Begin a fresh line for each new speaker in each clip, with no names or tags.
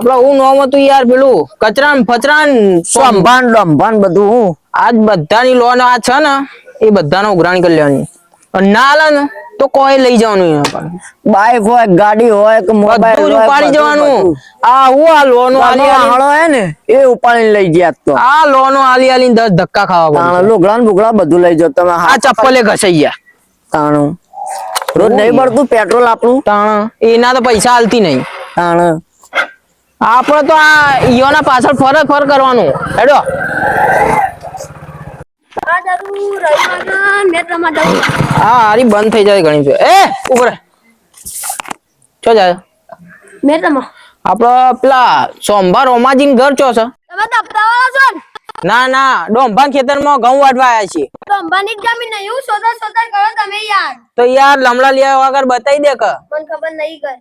આપડે હું નોમ હતું યાર પેલું કચરાન ફચરાન
સંભાન ડંભાન બધું હું?
આજ બધાની લોન આ છે ને એ બધાનો ઉઘરાણ કરી લેવાની. અને ના લે ને તો કોઈ લઈ જવાનું
બાઈક હોય ગાડી હોય કે મોબાઈલ હોય
ઉપાડી જવાનું. આ હું આ લોન આલી
આનો હે ને એ ઉપાડીને લઈ ગયા તો.
આ લોન આલી આલી દસ ધક્કા ખાવા પડે
લુગડા ને બુગડા બધું લઈ જાઓ. તમે
આ ચપ્પલે ઘસાઈ ગયા.
તાણું. રોજ નહીં. પડતું પેટ્રોલ આપણું?
તાણ. એના તો પૈસા હાલતી નહીં.
તાણ.
આપણે તો આ ઈયોના પાછળ ફર ફર કરવાનું. હેડો. હા હારી બંધ થઈ જાય ઘણી છે. એ ઉપર. ચો જાય. આપડે પેલા સોમવાર રોમાજીન ઘર ચો છે?
તમે તો છો ને?
ના ડોંભાન ખેતરમાં ઘઉં વાટવા આવ્યા છીએ.
તો જ જમીન નહીં હું સોતા સોતા કરો તમે યાર.
તો યાર લમડા લેવા વગર બતાવી દે કે
મને ખબર નહીં કર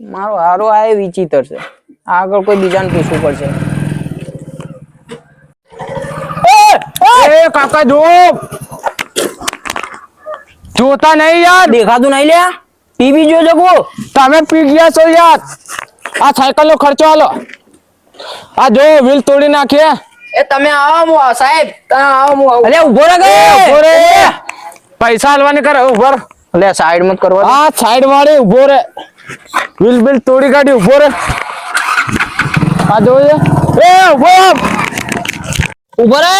મારો હારો આ વિચિત્ર છે. આગળ કોઈ બીજાને પૂછવું પડશે.
એ કાકા જો જોતા નહીં યાર.
દેખાતું નહીં લ્યા. પીવી જો જગો
તમે પી ગયા છો યાર. આ સાયકલ નો ખર્ચો હાલો. આ જો વ્હીલ તોડી નાખીએ.
એ તમે આવો મો સાહેબ. તમે આવો મો
અલે ઊભો રે
ઊભો રે. પૈસા હાલવાની કરે ઉભર
લે સાઈડ મત કરવા
આ સાઈડ વાળે ઊભો રે વ્હીલ બિલ તોડી કાઢ્યું ઊભો રે આ જોજે એ ઊભો
ઊભો રે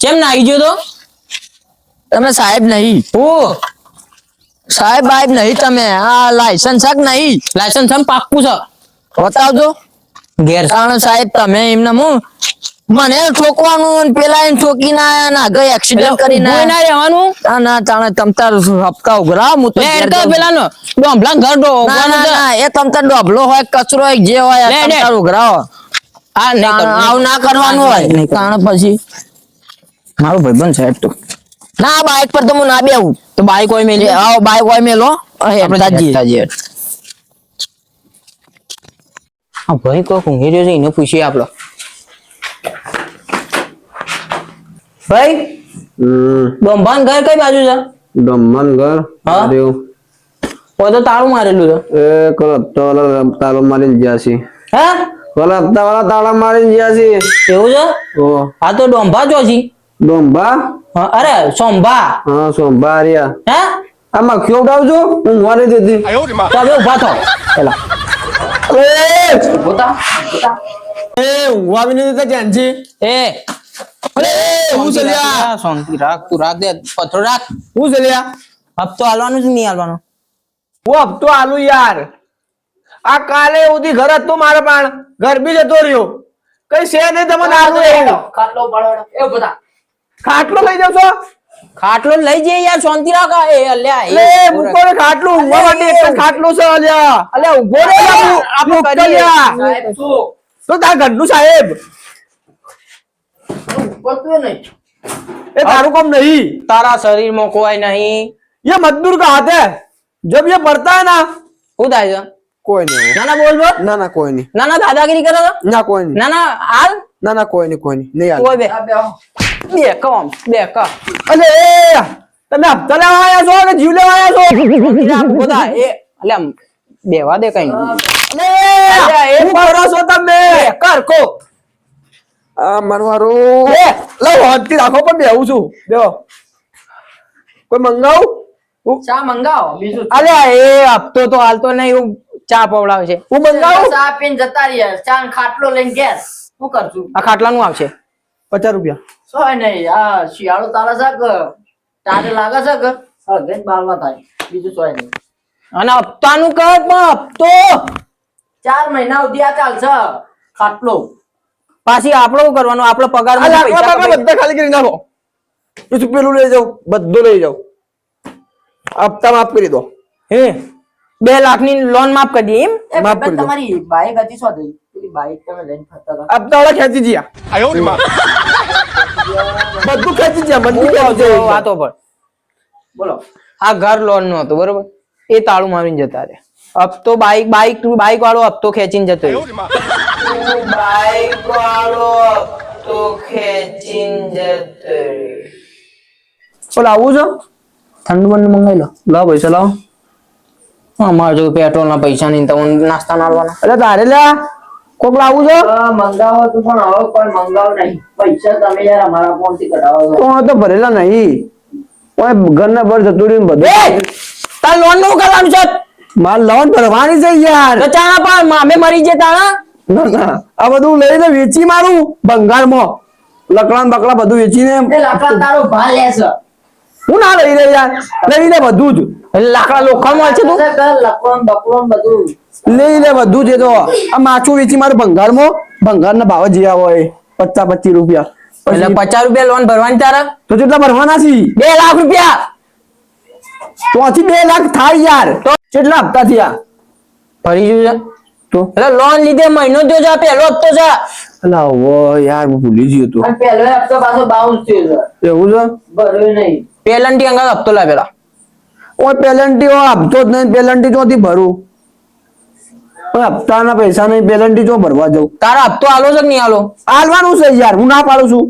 કેમ ના આવી ગયો તો?
તમે સાહેબ નહીં.
હું.
સાહેબ સાહેબ નહીં તમે. આ લાયસન્સ હક નહીં?
લાયસન્સ આમ પાક્કું છે.
બતાવજો. ગેરસાણ સાહેબ તમે એમને હું મને ઠોકવાનું પેલા એને આયા ના ગઈ એક્સિડન્ટ
ઉભું ના રહેવાનું?
ના ના તાણે તમતાર હપ્તા ઉઘરાવ હું તો.
પેલા નો ડોંભલા ઘર ડો
ના એ તમતાર ડોંભલો હોય કચરો હોય જે હોય તમતાર. ઉઘરાવો.
આ
આવું ના કરવાનું હોય. તાણે પછી
મારો ભાઈબંધ સાહેબ તો
ના બાઈક પર તો હું ના બેહું.
તો બાઈક હોય મેલી?
આવો બાઈક હોય મેલો.
આપણે. ભાઈ કોક ઊંઘી રહ્યો છે એને પૂછીએ આપડે. ભાઈ? ડોંભાન ઘર કઈ બાજુ છે?
બ્રહ્માંડ ઘર
હા?
માર્યું
કોઈ તો તાળું મારેલું છે.
એ કલ હપ્તા વાળા તાળું મારીને ગયા છે
હે?
કલ હપ્તા વાળા તાળા મારીને ગયા છે
એવું છે?
ઓ.
આ તો ડોંભા જો
છે.
ડોંભા? અરે સોંભા.
હા સોંભા રહ્યા.
હે?
આમાં કયો ઉડાવજો હું મારી દીધી.
ચાલો ઊભા થો પેલા.
એ! ઊભા બી નથી દેતા જાનજી
એ
હું જલ્યા.
શાંતિ રાખ તું રાખ દે પથરો રાખ.
હું જલ્યા. લ્યા
હપ્તો હાલવાનું જ નહીં હાલવાનું
હું હપ્તો આલુ યાર. આ કાલે ઉધી ઘર હતું મારે પણ. ઘર બી જતો રહ્યો. કઈ છે નહીં તમને આલુ એવું ખાટલો લઈ જાવ છો?
ખાટલો લઈ જઈએ યાર શાંતિ રાખ. એ અલ્યા એ
મૂકો ને ખાટલું ઊંઘવા માટે એક ખાટલો છે અલ્યા.
અલ્યા ઊભો રે. આપણો.
લ્યા. તો તાર ઘરનું સાહેબ. એ તારું કામ નહીં
તારા શરીરમાં કોઈ નહીં
ये मजदूर का हाथ है जब ये पड़ता है ना
શું થાય છે
કોઈ નહીં
ના ના બોલ બોલ
ના ના કોઈ નહીં
ના ના દાદાગીરી કરે છે
ના કોઈ નહીં
ના ના હાલ
ના ના કોઈ નહીં કોઈ નહીં નહીં
કોઈ
હાલ.
બે બે કમ બે ક
अरे તમે હપ્તા લેવા આવ્યા છો કે જીવ લેવા આવ્યા છો
બધા એ અલ્યા બેવા દે કઈ
અલ્યા,
એ
શું કરો છો તમે
કર કો
આ મારવારું.
લવ હોદથી રાખો પણ બેહું છું. બેહો. કોઈ મંગાવું?
ચા મંગાવો. બીજું
અલ્યા એ હપ્તો તો હાલતો નહીં એવું ચા પવડાવે
હું મંગાવું?
ચા પીને જતા રહ્યા ચા ખાટલો લઈને ઘેર. શું કરશું?
આ ખાટલાનું આવશે.
પચાસ રૂપિયા.
સોય નહીં આ શિયાળો તારે છે કે? તારે લાગે છે કે? હળગે બાલવા થાય. બીજું સોય નહીં.
અને હપ્તાનું કર પણ હપ્તો
ચાર મહિના સુધી આ ચાલશે. ખાટલો.
પાછી આપણો કરવાનો? આપણો પગાર
બધા ખાલી કરી નાખો. પછી પેલું લઈ જાઓ બધું લઈ જાવ હપ્તા માફ કરી દો.
હે? બે લાખની લોન માફ કરી દઈએ એમ?
માફ કરી દો.
તમારી બાઈક હતી શું થઈ બાઈક તમે લઈને ફરતા હતા.
હપ્તા વાળા ખેંચી જ્યા બધું ખેંચી જ્યા બધું ખેંચી
વાતો પર.
બોલો.
આ ઘર લોનનું હતું બરોબર? એ તાળું મારીને જતા રે હપ્તો બાઈક બાઈક બાઈક વાળો હપ્તો ખેંચીને જતો રહ્યો. બાઈક વાળો હપ્તો ખેંચીને જતો
બોલ આવું છો
ઠંડુ બંડુ મંગાવી લો.
લાવો પૈસા લાવો
અમારે જો પેટ્રોલ ના પૈસા નહીં તમને નાસ્તા ના આલવાના.
એટલે તારે લે. કોક લાવું છો
મંગાવો તો પણ હવે કોઈ મંગાવ નહીં. પૈસા તમે યાર અમારા ફોનથી કઢાવો
તો તો ભરેલા નહીં. ઓય ઘરના પર જતું રહ્યું ને
બધે.
બધું
તાર લોનનું કરવાનું છે?
માર લોન ભરવાની છે યાર.
તો ચાણા પણ મામે મરી જાય તાણા.
ના ના. આ બધું લઈને વેચી મારું બંગાળમાં. લકડા બકડા બધું વેચીને
તારો ભા લે
હું ના લઈ લે યાર. લઈ લે બધું જ.
લાકડા લોખંડમાં છે તું.
લકડો બકડો બધું.
લઈ લે બધું જે તો. આ માછું વેચી મારું ભંગારમાં ભંગારના ભાવ જે હોય પચાસ પચીસ રૂપિયા.
એટલે પચાસ રૂપિયા લોન ભરવાની તારા?
તો કેટલા ભરવાના છે.
બે લાખ રૂપિયા.
ત્યાંથી બે લાખ થાય યાર. તો કેટલા હપ્તા થયા?
ભરી ગયું
તો?
એટલે લોન લીધે મહિનો જો જા આ પહેલો હપ્તો જા
અલા ઓ યાર હું ભૂલી ગયો તો.
પહેલો હપ્તો પાછો બાઉન્સ થયો છે.
એવું છે?
ભર્યો નહીં.
પેલન્ટી અંગા હપ્તો લાવેલા.
ઓય પેલન્ટી ઓ હપ્તો જ નહીં પેલન્ટી ચોથી ભરું. હપ્તાના પૈસા નહીં પેલન્ટી જો ભરવા જવું
તારા હપ્તો આલો છે કે નહીં આલો?
આલવાનું છે યાર હું ના પાડું છું.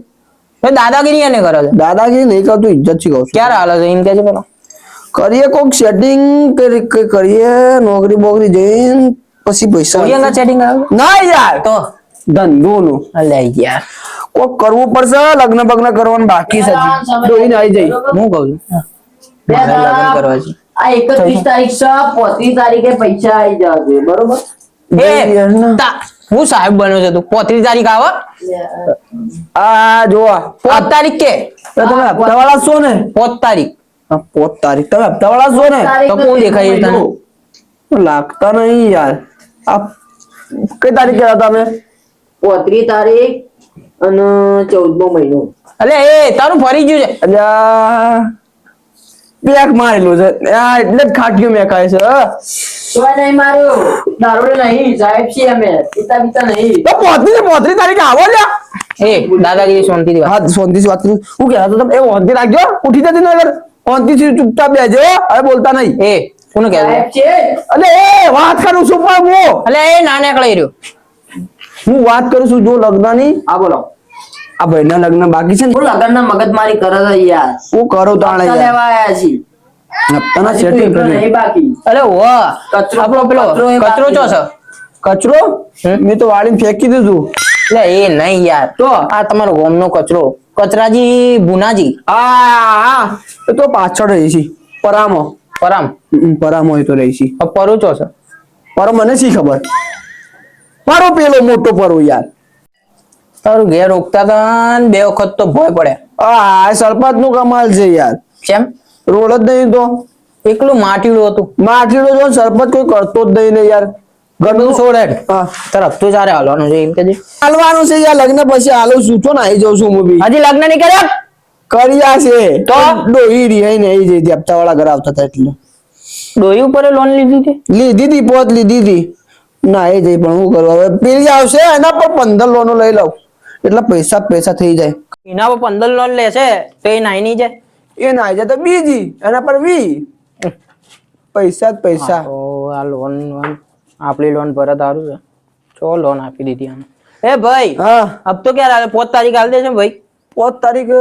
એ દાદાગીરી એને કરે છે.
દાદાગીરી નહીં કરતું ઇજ્જત શીખવું કહું
ક્યારે હાલે છે? એમ કે છે પેલા.
કરીએ કોક સેટિંગ કરીએ નોકરી બોકરી જઈને પછી
સેટિંગ કરાવ્યું
ના યાર.
તો?
ધંધોનું.
અલે યાર.
કોક કરવું પડશે લગ્ન બગ્ન કરવાનું બાકી છે હજી. આવી જઈ.
હું કહું છું? લગ્ન કરવા છે.
આ એકત્રીસ તારીખ છે પોત્રીસ તારીખે પૈસા આવી જવા બરોબર?
એ
યાર ના.
તા હું સાહેબ બન્યો છે તું. પોત્રીસ તારીખ આવે?
આ જોવા.
પોત તારીખ કે?
તમે હપ્તા વાળા છો ને?
પોત તારીખ.
પોત તારીખ. તમે હપ્તા વાળા છો ને?
તો કોણ દેખાય છે તને?
લાગતા નહીં યાર. કઈ તારીખ ગયા તમે?
પોત્રીસ તારીખ અને ચૌદમો મહિનો.
અલે એ તારું ફરી ગયું છે.
અલ્યા બેક મારેલું છે. આ એટલે જ ખાટ્યું મેં ખાય છે
તોય નહીં માર્યો. દારૂડે નહીં સાહેબ છીએ અમે. પિતા પિતા નહીં.
તો પોત્રીસ પોત્રીસ તારીખ આવો લ્યા.
એ દાદાગીરી શાંતિથી
હા શાંતિથી વાત કરું. હું કહેતા હતો તમે એ શાંતિ રાખજો. ઉઠી જતી શાંતિથી ચૂપચાપ બેજો અરે બોલતા નહીં.
એ કોને કહે
અલે એ વાત કરું છું પણ હું.
અલે એ ના નીકળી રહ્યો.
હું વાત કરું છું જો લગ્નની.
આ બોલો.
આ ભાઈના લગ્ન બાકી છે ને?
હું લગન ના મગજમારી કરે છે યાર.
હું કરું તાણે
લેવા આયા છીએ.
હપ્તાના સેટિંગ કરી.
નહીં બાકી.
અલે વાહ
કચરો-
આપણો પેલો
કચરો
ચો છે?
કચરો? મેં તો વાળીને ફેંકી દીધું.
એટલે એ નહીં યાર.
તો?
આ તમારો ગોમનો કચરો. કચરાજી ભુનાજી.
આ આ એ તો પાછળ રહી છે. પરામો.
પરામ?
પરામ હોય તો રહી છે
પરો ચો છે?
પરો મને શી ખબર? પરો પેલો મોટો પરો યાર.
તારું ઘેર રોકતા તા બે વખત તો ભય પડે
આ સરપંચનું કમાલ છે યાર.
કેમ?
રોડ જ નહીં તો.
એકલું માટીડું હતું.
માટીડું જો સરપંચ કોઈ કરતો જ નહીં ને યાર.
ઘરનું છોડે.
તરફ
તાર ચારે હાલવાનું છે એમ કે
હાલવાનું છે યાર લગ્ન પછી હાલું છું. છો ને આવી જાઉં છું હું બી.
હજી લગ્ન નહીં કર્યા?
કર્યા છે.
તો?
ડોહી રહી ને આવી જઈ હપ્તા વાળા ઘર આવતા હતા એટલે.
ડોહી ઉપર લોન લીધી હતી?
લીધી હતી પોત લીધી હતી ના એ જઈ પણ હું કરવા? હવે પેલી આવશે એના પર પંદર લોનો લઈ લઉં. એટલે પૈસા પૈસા થઈ જાય.
એના પર પંદર લોન લેશે તો એ નાઈ નહીં જાય?
એ નાઈ જાય તો બીજી એના પર વી. પૈસા જ પૈસા.
આ લોન લોન આપણી લોન પરત સારું છે. ચો લોન આપી દીધી આને એ ભાઈ
હા.
હપ્તો ક્યારે આવે? પોત તારીખ હાલ દેશે ભાઈ.
પોત તારીખ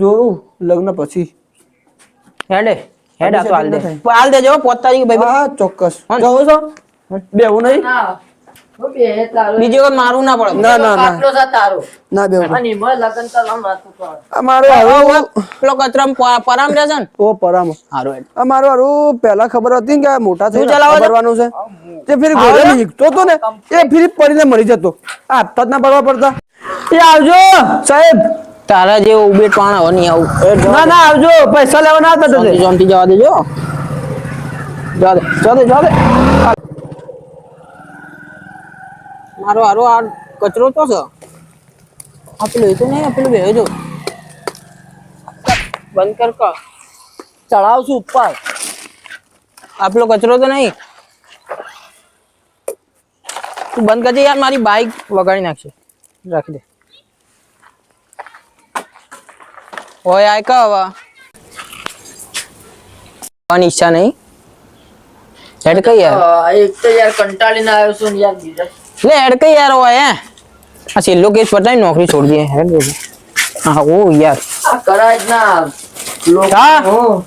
જોઉં લગ્ન પછી.
હેડે હેડ આ તો હાલ દે. હાલ દેજો પોત તારીખ ભાઈ
હા ચોક્કસ.
હા.
છો? બેવું નહીં?
ના. હું બે તારો.
બીજી વખત મારું ના પડે.
ના ના ના.
તારો.
ના બેવું
અને એમાં લગન તો લાવ નાખું તો.
પેલો કચરામાં પ- પરામ રહેશે ને?
ઓ પરામો.
હારું હેડ.
અમારું પહેલા ખબર હતી કે આ મોટા થઈને
ચલાવો છો?
તે ફરી તો ને એ ફરી પડીને મરી જતો. આ હપ્તા જ ના ભરવા પડતા. એ આવજો. સાહેબ
તારા જેવો ઉબેટ પાણ હવે નહીં આવું.
ના ના આવજો. પૈસા લેવા ના આવતા
શાંતિ
તમે
જવા દેજો. જવા દે જવા દે જવા દે. મારો હારો આ કચરો તો છે. આ પેલું એ તો નહીં પેલું બે જો. બંધ કર કા
ચડાવશું ઉપર.
આપણો કચરો તો નહીં. તું બંધ કરજે યાર મારી બાઈક વગાડી નાખશે. રાખી દે. ઓય આય કા હવે. ઈચ્છા નહીં? હેડ કઈ યાર?
હા, એક તો યાર કંટાળીને આવ્યો છું ને યાર બીજા.
લે હેડ કઈ યાર હોય હે? આ છેલ્લો કેસ પટાઈ નોકરી છોડી દે હેડ દે હા ઓ યાર.
આ કરાય જ ના. લોકો
હા.
હું.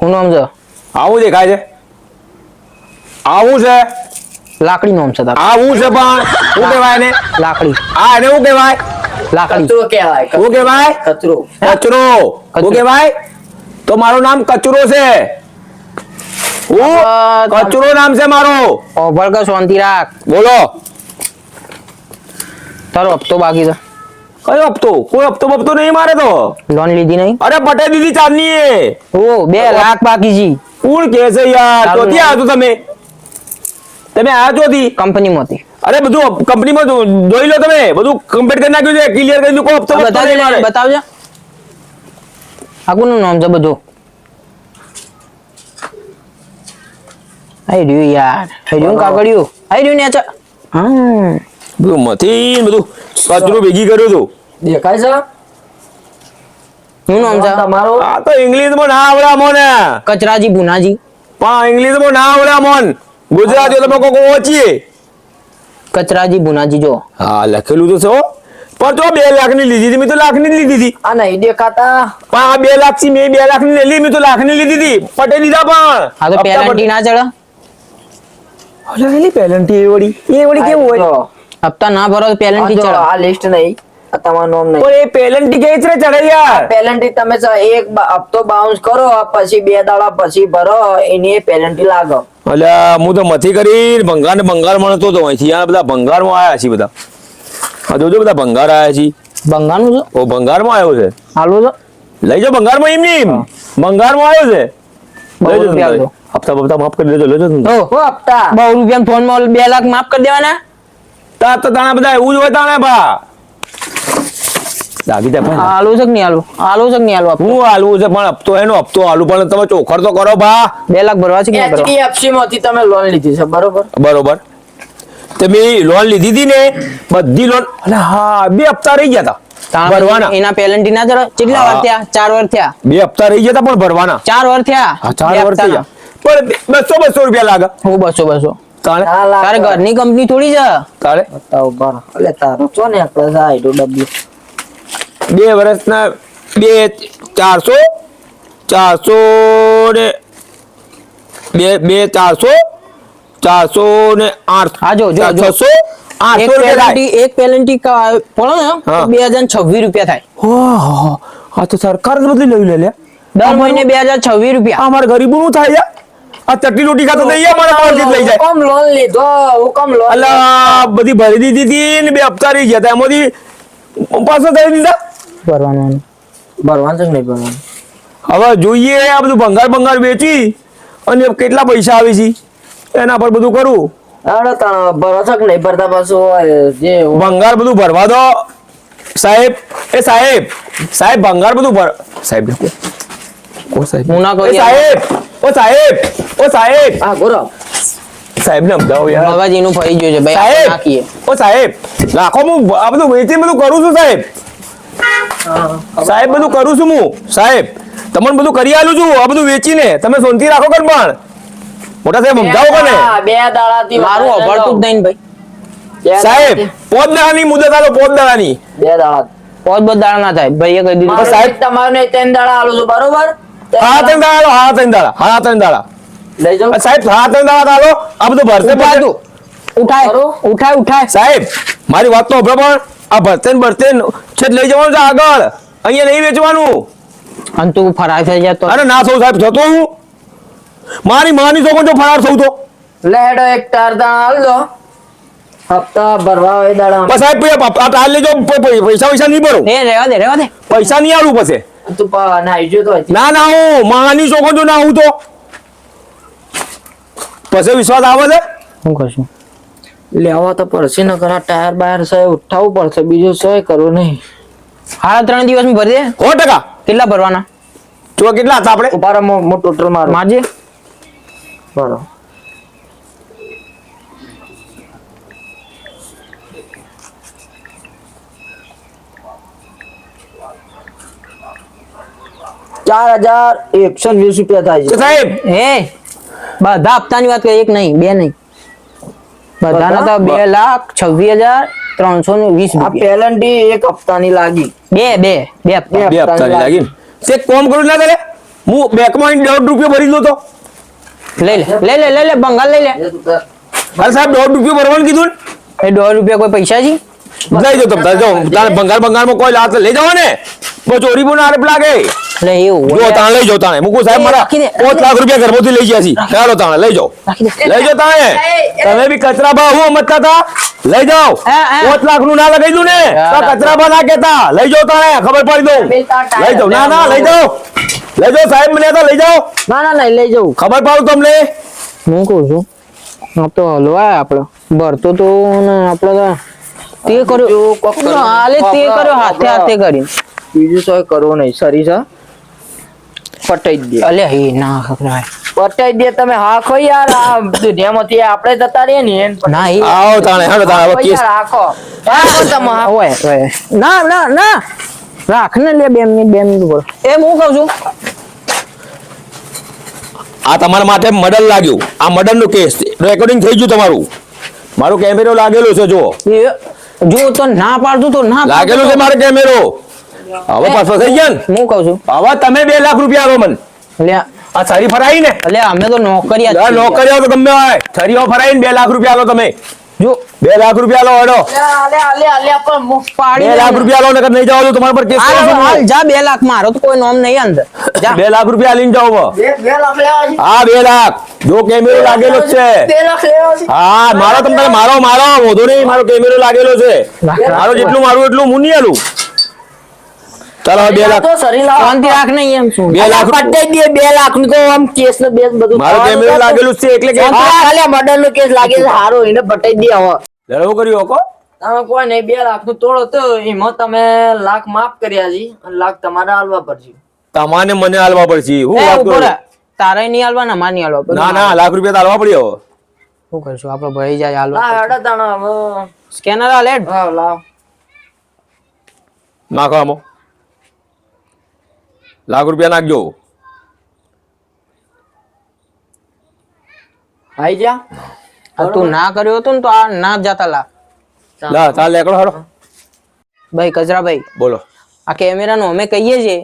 હું નામ છે?
આવું દેખાય છે. આવું છે.
લાકડી નામ છે તારું.
આવું છે પણ. શું કહેવાય ને
લાકડી.
આ એને શું કહેવાય?
લાકડી.
કચરો કહેવાય
શું કહેવાય?
કચરો.
કચરો. શું કહેવાય? તો મારું નામ કચરો છે. હું કચરો નામ છે મારું.
ઓભળ કે શાંતિ રાખ.
બોલો.
તારો હપ્તો બાકી છે.
કયો હપ્તો? કોઈ હપ્તો બપ્તો નહીં મારે તો.
લોન લીધી નહીં?
અરે પટે દીધી ચાંદની એ.
ઓ બે લાખ બાકી છે
કોણ કે છે યાર?
તો
ક્યાં આવ્યો તમે? તમે આવ્યા ચોથી
કંપનીમાંથી.
અરે બધું કંપનીમાં જોઈ લો તમે બધું કમ્પ્લીટ કરી નાખ્યું છે ક્લિયર કરી દીધું કોઈ હપ્તો
બતાવજો. બતાવજે નામ છે બધું? આઈ રહ્યું યાર આઈ રહ્યું કાકડિયું આઈ રહ્યું ને અચ્છા હા.
બધું મથી બધું કચરું ભેગી કર્યું હતું.
દેખાય છે?
શું નામ છે?
તમારો?
આ તો ઇંગ્લિશમાં ના આવડા મોને.
કચરાજી ભુનાજી.
પણ ઇંગ્લિશમાં ના આવડા મોન. ગુજરાતી તમે કોકો ઓછી.
કચરાજી બુનાજી જો.
હા લખેલું તો છો પણ તો બે લાખની લીધી હતી મેં તો લાખની લીધી હતી.
આ નહીં દેખાતા.
પણ આ બે લાખથી મેં બે લાખની લેલી મેં તો લાખની લીધી હતી. પટે લીધા પણ.
આ તો પેનલ્ટી ના ચડે
અલા, એની પેનલ્ટી એ વળી એ વળી કેવું હોય?
હપ્તા ના ભરો તો પેનલ્ટી ચડે.
આ લિસ્ટ નહીં. તમારું નામ નહીં.
એ પેનલ્ટી કે છે ચડૈયા યાર
તમે એક હપ્તો બાઉન્સ કરો પછી બે દાડા પછી ભરો એની પેનલ્ટી લાગો.
અલ્યા હું તો મથી કરી ભંગાર ને ભંગાર મળતો હતો અહીંથી આ બધા ભંગારમાં આવ્યા છે બધા. આ જોજો બધા ભંગાર આવ્યા છે
બંગાળનું છે?
ઓ ભંગારમાં આવ્યો છે?
હાલો છે
લઈ જાઓ ભંગારમાં એમ નહીં ભંગારમાં આવ્યો છે. હપ્તા બપ્તા માફ કરી દેજો લેજો તમે.
ઓ
હપ્તા?
બહુ રૂપિયા ફોનમાં બે લાખ માફ કરી દેવાના?
તા તો તાણા બધા એવું જ હોય તાણે ભા. દાગી દે ભાઈ.
હાલવું છે કે નહીં હાલવું હાલવું છે કે નહીં હાલવું
હું હાલવું છે પણ હપ્તો એનો હપ્તો હાલું પણ તમે ચોખર તો કરો ભા
બે લાખ ભરવા છે કે નહીં
માંથી તમે લોન લીધી છે બરોબર?
બરોબર. તમે લોન લીધી હતી ને બધી લોન અલે હા બે હપ્તા રહી ગયા હતા ભરવાના.
એના પેનલ્ટી ના ચડે કેટલા વાર થયા? ચાર વાર થયા?
બે હપ્તા રહી ગયા હતા પણ ભરવાના.
ચાર વાર થયા?
હા ચાર પણ બસો બસો રૂપિયા લાગે.
હું બસો બસો.
લાગે.
તારે ઘરની કંપની થોડી છે?
તારે
એટલે તારો ને આપણે જાય તો ડબ્લ્યુ.
બે વર્ષના બે ચારસો ચારસો ને બે બે ચારસો ચારસો ને આઠ
હા, જો.
છસો આઠસો રૂપિયા થાય.
એક પેનલ્ટી કા- ને
હા.
બે હજાર છવ્વીસ રૂપિયા થાય.
ઓહો, તો સરકાર જ બદલી લઈ લે
દર મહિને બે હજાર છવ્વીસ રૂપિયા.
અમારા ગરીબો નું થાય આ ચટણી રોટી ખાતો નહીં અમારા પાસેથી લઈ જાય.
હુકમ લોન લીધો હુકમ લોન
અલા બધી ભરી દીધી હતી ને બે હપ્તા રહી ગયા હતા. એમાંથી પાછો થઈ દીધા.
ભરવાનું
ભરવાનું છે કે નહીં ભરવાનું?
હવે જોઈએ આ બધું ભંગાર ભંગાર વેચી અને કેટલા પૈસા આવે છે? એના પર બધું કરું.
અરે તણ ભરો છો કે નહીં ભરતા પાછું? જે
ભંગાર બધું ભરવા દો. સાહેબ એ સાહેબ સાહેબ ભંગાર બધું ભર સાહેબ ને ઓ સાહેબ.
હું ના કહું
સાહેબ ઓ સાહેબ ઓ સાહેબ.
હા ગોરો
સાહેબ ને અમદાવ યાર.
બાબાજી નું ફરી ગયું છે ભાઈ
સાહેબ ઓ સાહેબ રાખો હું આ બધું વેચી બધું કરું છું સાહેબ. સાહેબ બધું કરું છું હું. સાહેબ તમને બધું કરી આલું છું આ બધું વેચીને. તમે સોનથી રાખો કર પણ. મોટા સાહેબ સમજાવો કને?
બે દાડાથી
મારું અભળતું જ નહીં ભાઈ.
સાહેબ પોત દાડાની મુદત આલો પોત દાડાની.
બે દાડા.
પોત બધ દાડા ના થાય. ભાઈએ કહી દીધું.
સાહેબ-
તમારું ત્રણ દાડા આલું છું બરોબર?
હા ત્રણ
દાડા
હા ત્રણ દાડા હા ત્રણ દાડા.
લઈ
સાહેબ હા ત્રણ દાડા આલો. આ બધું ભરતે
પાછું. ઉઠાય. ઉઠાય ઉઠાય.
સાહેબ મારી વાત તો પણ. આ બર્તન બર્તન છે લઈ જવાનું છે આગળ. અહીંયા નહીં વેચવાનું.
અને તું ફરાર થઈ જતો
અરે ના સૌ સાહેબ થતો હું. મારી માની છોકરો જો ફરાર થઉં તો.
લેડો એક તાર દાણા દો. હપ્તા ભરવા હોય દાડા
બસ સાહેબ પૈયા આ તાર લેજો પૈસા પૈસા નહીં ભરો.
એ રેવા દે રેવા દે.
પૈસા નહીં આલું પછી.
તું પા નાઈ જો તો
ના ના હું માની છોકરો જો ના હું તો. પછી વિશ્વાસ આવે છે?
શું કરશું?
લેવા તો પડશે ને ઘણા ટાયર બાયર છે ઉઠાવવું પડશે બીજું શું કરવું નહીં.
હાલ ત્રણ દિવસમાં ભરી દે.
સો ટકા.
કેટલા ભરવાના?
જો કેટલા હતા આપણે?
હું હું ટોટલ મારું.
મારજે.
બરો ચાર હજાર એકસો વીસ રૂપિયા થાય છે.
સાહેબ
હે? બધા હપ્તાની વાત કરી એક નહીં બે નહીં. બધાના તો બે લાખ છવ્વીસ હજાર ત્રણસો ને વીસ
પેલન્ટી એક હપ્તાની લાગી.
બે બે બે હપ્તા.
બે હપ્તાની લાગી. ને. તે કોમ કરું ના કરે હું બેંકમાં દોઢ રૂપિયા ભરી દઉં તો.
લઈ લે લઈ લે લઈ લે બંગાળ લઈ લે.
અરે સાહેબ દોઢ રૂપિયા ભરવાનું કીધું
એ દોઢ રૂપિયા કોઈ પૈસા છે?
ને લઈ જાઓ તમે તારે જાઓ તારે ભંગાર ભંગારમાં કોઈ લાત લઈ જાઓ ને બહુ ચોરી પણ આરે લાગે.
એટલે એવું
જો તાણે લઈ જાઓ તાણે. મુકુ સાહેબ મારા 5 લાખ રૂપિયા ઘરમાંથી લઈ ગયા છી. ચાલો તાણે લઈ જાઓ. લઈ જાઓ તાણે. તમે બી કચરા બા હું મતતા હતા લઈ જાઓ.
હા, હા.
લાખનું ના લગાઈ દઉં ને તો કચરા બા ના કેતા લઈ જાઓ તાણે ખબર પડી દઉં. લઈ જાઓ. ના ના લઈ જાઓ. લઈ જાઓ સાહેબ મને તો લઈ જાઓ.
ના ના નહીં લઈ જાઉં.
ખબર પાડું તમને.
હું કહું છું? તો હલવાય આપડે. ભરતો તો ને આપડે તો કર્યો. હાલે તે કર્યો હાથે હાથે કરીને
બીજું તો કરવું નહીં. સરી છે પટાઈ દે.
અલે એ ના ખબર
પટાઈ દે તમે. હા ખો યાર. આ દુનિયામાંથી આપણે જતા રહીએ ને.
ના એ
આવો તાણે હેડો તાણે હવે કેસ
રાખો આખો. તમે હોય
ઓય ઓય. ના ના ના. રાખ ને લે બે મિનિટ બે મિનિટ બોલો એ હું કહું છું?
આ તમારા માટે મર્ડર લાગ્યું. આ મડલનું કેસ. રેકોર્ડિંગ થઈ ગયું તમારું. મારો કેમેરો લાગેલો છે જો
જો તો ના પાડતું તો ના
લાગેલો છે મારો કેમેરો? હવે પાછો થઈ ગયા ને?
હું કહું છું.
હવે તમે બે લાખ રૂપિયા આવો મને. આ છરી ફરાઈ ને?
એટલે અમે તો નોકરી
નોકરી. તો ગમે હોય. છરીઓ ફરાઈ ને બે લાખ રૂપિયા આવો તમે.
જો
બે લાખ રૂપિયા લો હેડો. બે લાખ રૂપિયા લો નકર નહીં જાવ તો તમારા પર કેસ
હાલ, હાલ, જા બે લાખ મારો તો કોઈ નોમ નહીં અંદર. જા.
બે લાખ રૂપિયા લઈને જાવ
બે બે લાખ લેવા છે
હા બે લાખ. જો કેમેરો લાગેલો છે.
બે લાખ લેવા છે
હા મારો તમને મારો મારો વધુ નહીં મારો કેમેરો લાગેલો છે. મારો જેટલું મારું એટલું હું નહીં આલું ચાલો બે લાખ
તો
શાંતિ રાખ ને એમ શું?
બે લાખ રૂપિયા-
પટાઈ બે લાખનું તો આમ કેસ ને બેસ બધું.
મારો કેમેરો લાગેલું છે એટલે કે
ખાલી મર્ડર નો કેસ લાગે છે હારો એને પટાઈ દે હવે.
લડવું કર્યું હકો
તમે કોઈ નહીં બે લાખનું તોડો તો એમાં તમે લાખ માફ કર્યા છે અને લાખ તમારે હાલવા પડશે.
તમારે મને હાલવા પડશે. હું વાત કરું?
તારે નહીં હાલવા ને અમારે નહીં હાલવા.
ના ના લાખ રૂપિયા હાલવા પડ્યો.
શું કરશું? આપડે ભાઈ જાય હાલવા
હેડો તાણો હવે
સ્કેનર હાલ?
લાવ.
નાખો આમાં. લાખ રૂપિયા નાખજો.
આઈ જા.
આ તું ના કર્યો હતો ને તો આ ના જતા લા.
લા ચાલ એકડો હારો
ભાઈ કચરાભાઈ.
બોલો.
આ કેમેરા નું અમે કહીએ છીએ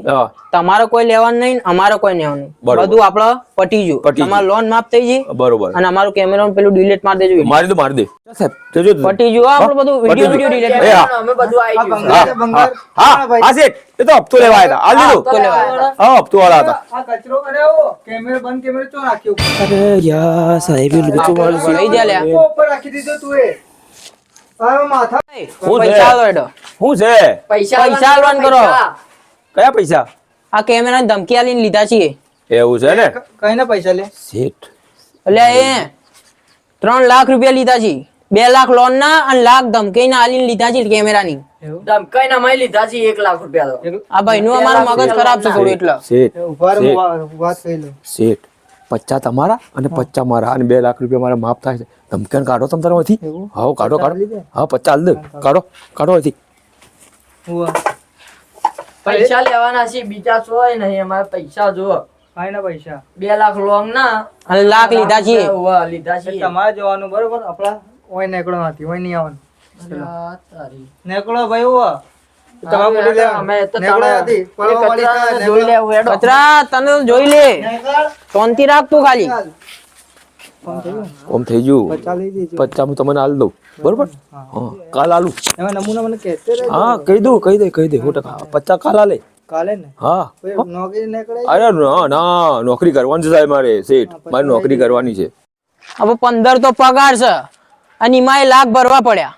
તમારે કોઈ લેવાનું નહીં અમારે કોઈ લેવાનું. બધું આપડે પટી
જુ
તમારે લોન માફ થઈ જઈ
બરોબર.
અને અમારું કેમેરા પેલું ડિલીટ મારી દેજો
મારી દો મારી દે. સાહેબ જોજો
પટી ગયું. આપણું બધું વીડિયો વીડિયો ડિલીટ
હા.
અમે બધું આવી ગયું.
હા, હા, હા, હા, એ તો હપ્તો લેવા આવ્યા આ હાલ હપ્તો
તો લેવા
હા, હપ્તો વાળા હતા.
આ કચરો કર્યો કેમેરા બંધ કેમેરા ચો રાખ્યો?
લઈ જા લે
ઉપર રાખી દીધો તું એ. હવે
છે?
પૈસા આલો હેડો.
શું છે?
પૈસા
પૈસા આલવાનું કરો.
કયા પૈસા?
આ કેમેરા ધમકી આલીને લીધા છીએ.
એવું છે ને?
કઈ પૈસા લે?
શેઠ.
એટલે એ ત્રણ લાખ રૂપિયા લીધા છે. બે લાખ લોન ના અને લાખ ધમકી ના આલીને લીધા છે કેમેરા ની
ધમકાઈને અમે લીધા છે એક લાખ રૂપિયા
આ ભાઈ નું અમારું મગજ ખરાબ છે થોડું એટલે.
શેઠ
ઊભા રહો,
શેઠ,
વા- વાત કહી લો.
શેઠ. પચ્ચા તમારા અને પચ્ચા મારા. અને બે લાખ રૂપિયા મારા માફ થાય છે. ધમકાન કાઢો તમ તારામાંથી હા કાઢો કાઢો. હા પચ્ચા હાલ દે. કાઢો. કાઢો અહીંથી.
પૈસા લેવાના છે બીજા સોય નહીં અમારે પૈસા જો.
પૈસા?
બે લાખ લોંગ ના
અને લાખ લીધા
છે
તમારે જોવાનું બરોબર? આપડા ઓય નેકળો નથી ઓય નહીં આવવાનું.
નેકડો તારી.
નેકળો ભાઈ
કચરા તને જોઈ લે. શાંતિ રાખ તું ખાલી?
ઓમ થઈ ગયું? હું તમને હાલ દઉં. બરોબર. હા. કાલ આલું.
નમૂના મને કહેતે
હા કહી દઉં કહી દે કહી દે સો ટકા. પચ્ચા કાલ આલે.
કાલે ને?
હા.
નોકરી નીકળે?
અરે ના ના નોકરી કરવાની છે સાહેબ મારે શેઠ. મારે નોકરી કરવાની છે.
હવે પંદર તો પગાર છે અને એમાં લાખ ભરવા પડ્યા.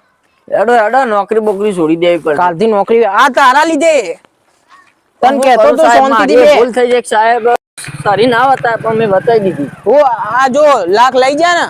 હેડો હેડો નોકરી બોકરી છોડી દેવી પડે.
કાલથી નોકરી આ તારા લીધે. તન કહેતો તો શાંતિથી
મારી ભૂલ થઈ જાય સાહેબ તારી ના બતાય પણ મેં બતાવી દીધી.
હું આ જો લાખ લઈ જા ને.